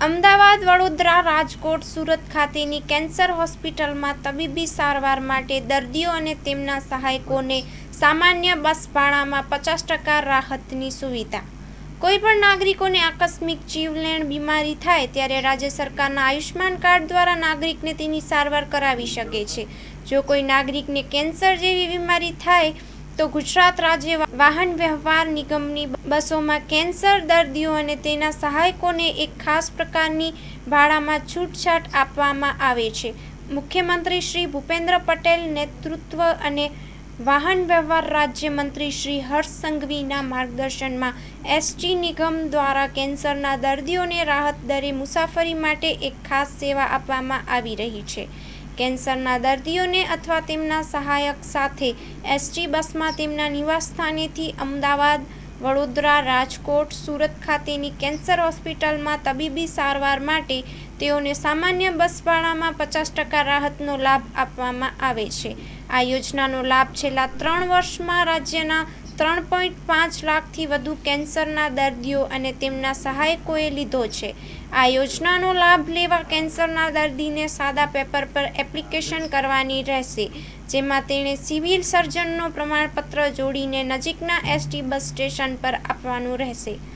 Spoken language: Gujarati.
અમદાવાદ, વડોદરા, રાજકોટ, સુરત ખાતેની કેન્સર હોસ્પિટલમાં તબીબી સારવાર માટે દર્દીઓ અને તેમના સહાયકોને સામાન્ય બસ ભાડામાં પચાસ ટકા રાહતની સુવિધા. કોઈપણ નાગરિકોને આકસ્મિક જીવલેણ બીમારી થાય ત્યારે રાજ્ય સરકારના આયુષ્માન કાર્ડ દ્વારા નાગરિકને તેની સારવાર કરાવી શકે છે. જો કોઈ નાગરિકને કેન્સર જેવી બીમારી થાય તો ગુજરાત રાજ્ય વાહન વ્યવહાર નિગમની બસોમાં કેન્સર દર્દીઓ અને તેના સહાયકોને એક ખાસ પ્રકારની ભાડામાં છૂટછાટ આપવામાં આવે છે. મુખ્યમંત્રી શ્રી ભૂપેન્દ્ર પટેલ નેતૃત્વ અને વાહન વ્યવહાર રાજ્યમંત્રી શ્રી હર્ષ સંઘવીના માર્ગદર્શનમાં એસટી નિગમ દ્વારા કેન્સરના દર્દીઓને રાહત દરે મુસાફરી માટે એક ખાસ સેવા આપવામાં આવી રહી છે. કેન્સરના દર્દીઓને અથવા તેમના સહાયક સાથે એસટી બસમાં તેમના નિવાસસ્થાનેથી અમદાવાદ, વડોદરા, રાજકોટ, સુરત ખાતેની કેન્સર હોસ્પિટલમાં તબીબી સારવાર માટે તેઓને સામાન્ય બસ ભાડામાં પચાસ ટકા રાહતનો લાભ આપવામાં આવે છે. આ યોજનાનો લાભ છેલ્લા ત્રણ વર્ષમાં રાજ્યના ત્રણ પોઈન્ટ પાંચ લાખથી વધુ કેન્સરના દર્દીઓ અને તેમના સહાયકોએ લીધો છે. આ યોજનાનો લાભ લેવા કેન્સરના દર્દીને સાદા પેપર પર એપ્લિકેશન કરવાની રહેશે, જેમાં તેણે સિવિલ સર્જનનો પ્રમાણપત્ર જોડીને નજીકના એસટી બસ સ્ટેશન પર આપવાનું રહેશે.